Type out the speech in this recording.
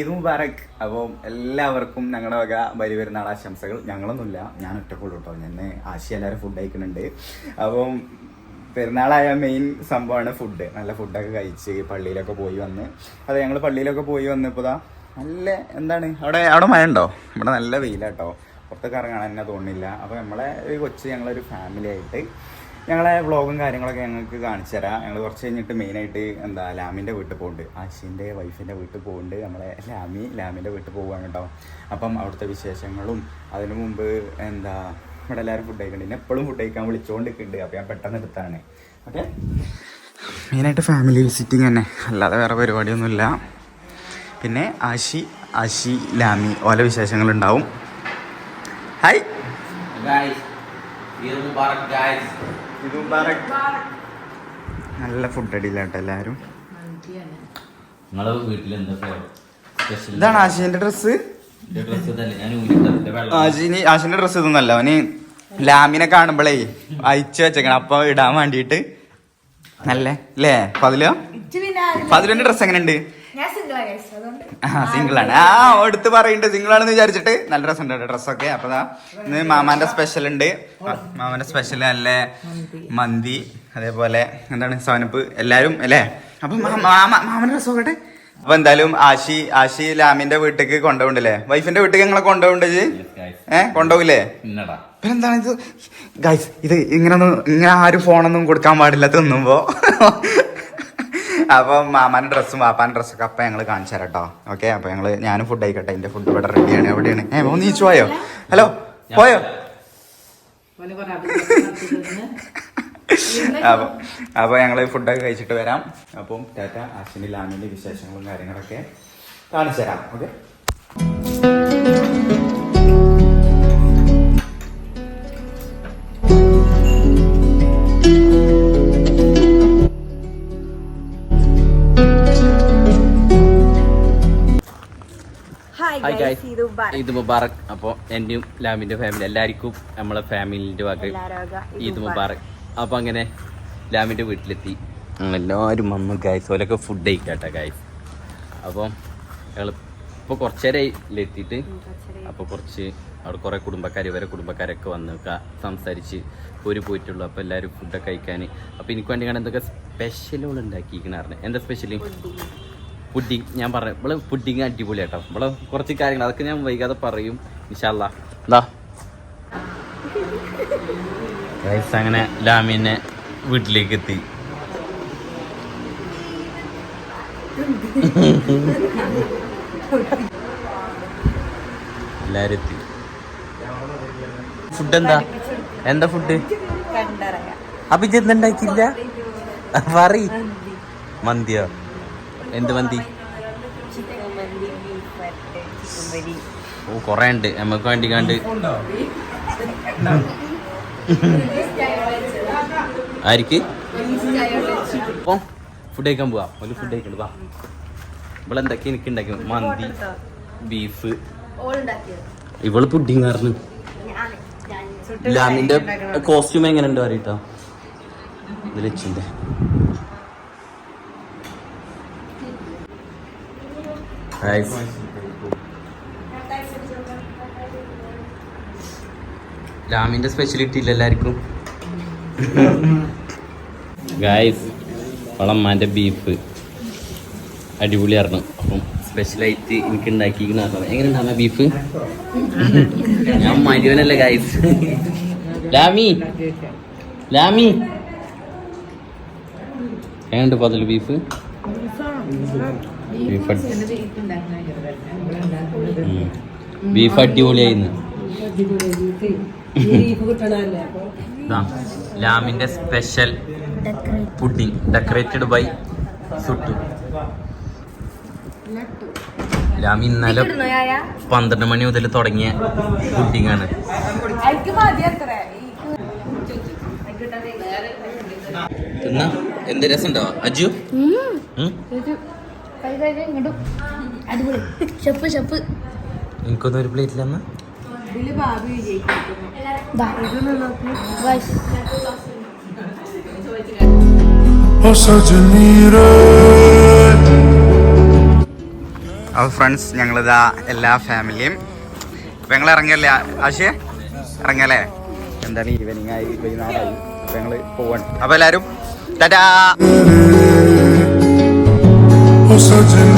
ഈദ് മുബാറക്. അപ്പോൾ എല്ലാവർക്കും ഞങ്ങളുടെ വക വരുന്ന പെരുന്നാൾ ആശംസകൾ. ഞങ്ങളൊന്നുമില്ല ഞാൻ ഒറ്റക്കുള്ളൂ കേട്ടോ. ഞാൻ ആശി എല്ലാവരും ഫുഡ് കഴിക്കുന്നുണ്ട്. അപ്പം പെരുന്നാളായ മെയിൻ സംഭവമാണ് ഫുഡ് നല്ല ഫുഡൊക്കെ കഴിച്ച് പള്ളിയിലൊക്കെ പോയി വന്ന്. അതെ ഞങ്ങൾ പള്ളിയിലൊക്കെ പോയി വന്നപ്പോൾ ദാ നല്ല എന്താണ്? അവിടെ അവിടെ മഴ ഉണ്ടോ ഇവിടെ നല്ല വെയിലാട്ടോ. പുറത്തേക്ക് ഇറങ്ങാൻ തന്നെ തോന്നുന്നില്ല. അപ്പോൾ നമ്മളെ ഒരു കൊച്ച് ഞങ്ങളൊരു ഫാമിലി ആയിട്ട് ഞങ്ങളെ വ്ളോഗും കാര്യങ്ങളൊക്കെ ഞങ്ങൾക്ക് കാണിച്ചു തരാം. ഞങ്ങൾ കുറച്ച് കഴിഞ്ഞിട്ട് മെയിനായിട്ട് എന്താ ലാമിന്റെ വീട്ടിൽ പോകുന്നുണ്ട് ആശിന്റെ വൈഫിന്റെ വീട്ടിൽ പോകുന്നുണ്ട് നമ്മളെ ലാമി ലാമിന്റെ വീട്ടിൽ പോവുകയാണ് കേട്ടോ അപ്പം അവിടുത്തെ വിശേഷങ്ങളും അതിനു മുമ്പ് എന്താ ഇവിടെ എല്ലാവരും ഫുഡ് കഴിക്കുന്നുണ്ട് എന്നെ എപ്പോഴും ഫുഡ് കഴിക്കാൻ വിളിച്ചുകൊണ്ടിരിക്കുന്നുണ്ട് അപ്പോൾ ഞാൻ പെട്ടെന്ന് എടുത്താണ്. ഓക്കെ? മെയിനായിട്ട് ഫാമിലി വിസിറ്റിംഗ് തന്നെ. അല്ലാതെ വേറെ പരിപാടിയൊന്നുമില്ല. പിന്നെ ആശി ആശി ലാമി ഓല വിശേഷങ്ങളുണ്ടാവും. ഹായ് ഗായ്സ് Eid മുബാറക് guys. നല്ല ഫുഡ് അടിയിലാട്ടോ എല്ലാരും നിങ്ങളെ വീട്ടിൽ എന്താ സ്പെഷ്യൽ ഇതാണ് ആശിന്റെ ഡ്രസ്സ് ഡ്രസ് ആശിനി ആശിന്റെ ഡ്രസ്സ് ഇതൊന്നല്ല അവന് ലാമിനെ കാണുമ്പോഴേ അയച്ചു വെച്ചേക്കണം. അപ്പൊ ഇടാൻ വേണ്ടിട്ട് നല്ല അല്ലേ പതിലോ? പതിലോന്റെ ഡ്രസ് ആരും- പതിലിന്റെ ഡ്രസ്സ് എങ്ങനെയുണ്ട്? ഞാൻ സിംഗിളാ അതുകൊണ്ട് ആ സിംഗിൾ ആണ്. ആ എടുത്ത് പറയുന്നുണ്ട് സിംഗിൾ ആണെന്ന് വിചാരിച്ചിട്ട് നല്ല ഡ്രസ് ഉണ്ട് ഡ്രസ്സൊക്കെ അപ്പൊ ഇന്ന് മാമാന്റെ സ്പെഷ്യൽ ഉണ്ട്. മാമാന്റെ സ്പെഷ്യൽ നല്ല മന്തി. അതേപോലെ എന്താണ് സവനപ്പ്. എല്ലാരും അല്ലേ? അപ്പൊ മാമന്റെ ഡ്രസ് നോക്കട്ടെ. അപ്പൊ എന്തായാലും ആശി ആശി ലാമിന്റെ വീട്ടിലേക്ക് കൊണ്ടുപോകണ്ടല്ലേ വൈഫിന്റെ വീട്ടിലേക്ക് ഞങ്ങളെ കൊണ്ടുപോകണ്ടേ. ഏ കൊണ്ടുപോകില്ലേ? പിന്നെ എന്താണ് ഇത്? ഗൈസ് ഇത് ഇങ്ങനൊന്നും ഇങ്ങനെ ആരും ഫോണൊന്നും കൊടുക്കാൻ പാടില്ല തിന്നുമ്പോ. അപ്പൊ മാമാൻ ഡ്രസ്സും പാപ്പാൻ ഡ്രസ്സൊക്കെ അപ്പൊ ഞങ്ങൾ കാണിച്ചു തരാം കേട്ടോ ഓക്കെ അപ്പൊ ഞങ്ങൾ ഞാനും ഫുഡ് ആയിക്കോട്ടെ എന്റെ ഫുഡ് ഇവിടെ റെഡിയാണ് എവിടെയാണ്? ഏ നീച്ചു പോയോ? ഹലോ പോയോ? അപ്പൊ അപ്പൊ ഞങ്ങൾ ഫുഡൊക്കെ കഴിച്ചിട്ട് വരാം. അപ്പം ടാറ്റ അശ്വിനി ലാമിന്റെ വിശേഷങ്ങളും കാര്യങ്ങളൊക്കെ കാണിച്ചു തരാം. ഓക്കെ ഹായ് ഗൈസ് ഈദ് മുബാറക്. അപ്പോൾ എന്റെയും ലാമിന്റെ ഫാമിലി എല്ലാവർക്കും നമ്മളെ ഫാമിലിന്റെ വക എല്ലാവരും വക ഈദ് മുബാറക്. അപ്പോൾ അങ്ങനെ ലാമിന്റെ വീട്ടിലെത്തി. എല്ലാവരും അമ്മ ഗായ്സ് ഓലൊക്കെ ഫുഡ് കഴിക്കാട്ടെ ഗായ്സ് അപ്പം ഞങ്ങൾ ഇപ്പോൾ കുറച്ച് എത്തിയിട്ട് അപ്പോൾ കുറച്ച് അവിടെ കുറേ കുടുംബക്കാർ ഇവരെ കുടുംബക്കാരൊക്കെ വന്ന് സംസാരിച്ച് ഒരു പോയിട്ടുള്ളൂ. അപ്പോൾ എല്ലാവരും ഫുഡൊക്കെ കഴിക്കാൻ അപ്പോൾ എനിക്ക് വേണ്ടി കാണാൻ എന്തൊക്കെ സ്പെഷ്യലുകൾ ഉണ്ടാക്കിയിരിക്കണായിരുന്നു എന്താ സ്പെഷ്യൽ പുഡിങ് ഞാൻ പറയാം ഇവിടെ പുഡിങ് അടിപൊളി കേട്ടോ. ഇവിടെ കുറച്ച് കാര്യങ്ങൾ അതൊക്കെ ഞാൻ വൈകാതെ പറയും ഇൻഷാല്ല എന്താ അങ്ങനെ ലാമിനെ വീട്ടിലേക്ക് എത്തി. എല്ലാരും എത്തി. ഫുഡ് എന്താ? എന്താ ഫുഡ്. അപ്പൊ ഇത് എന്തുണ്ടാക്കിയില്ല പറ മന്തിയോ? എന്ത് മന്തി? ഓ കൊറേ ഉണ്ട്. നമുക്ക് വേണ്ടി കണ്ട് ആർക്ക് ഓ ഫുഡ് കഴിക്കാൻ പോവാ. ഒരു ഫുഡ് കഴിക്കണ്ട് വാ. ഇവിടെ എന്തൊക്കെ എനിക്ക് ഉണ്ടാക്കി? മന്തി ബീഫ് ഇവൾ പുഡിങ് കാരണം. ലാമിന്റെ കോസ്റ്റ്യൂം എങ്ങനെ ഉണ്ട് അറിയട്ടോ ലച്ചിന്റെ. ലാമിന്റെ സ്പെഷ്യലിറ്റി ഇല്ല എല്ലാവർക്കും. ഗായ്സ് വളമ്മാന്റെ ബീഫ് അടിപൊളിയായിരുന്നു. അപ്പം സ്പെഷ്യലായിട്ട് എനിക്ക് ഉണ്ടാക്കിയിരിക്കുന്ന എങ്ങനെ ബീഫ് ഞാൻ മരുവനല്ല ഗായ്സ് ലാമി ലാമി എങ്ങനെയുണ്ട് പതിൽ ബീഫ് ബീഫ് ബീഫ് അടിപൊളിയായിരുന്നു. ലാമിന്റെ special pudding decorated by Suttu. Lami ഇന്നലെ പന്ത്രണ്ട് മണി മുതൽ തുടങ്ങിയ പുഡിംഗ് ആണ് എന്ത് രസം രസമുണ്ടോ? അജു? അടിപൊളി. Chef chef. എനിക്കൊന്നും ഒരു O soggiornire അപ്പോൾ ഫ്രണ്ട്സ് ഞങ്ങളിതാ എല്ലാ ഫാമിലിയും ഞങ്ങൾ ഇറങ്ങിയല്ലേ? ആശയ? ഇറങ്ങല്ലേ എന്താണ് ഈവനിങ് ആയി? വൈകുന്നേരമായി. അപ്പം ഞങ്ങൾ പോവാണ്. അപ്പോൾ എല്ലാവരും ടാറ്റാ! such an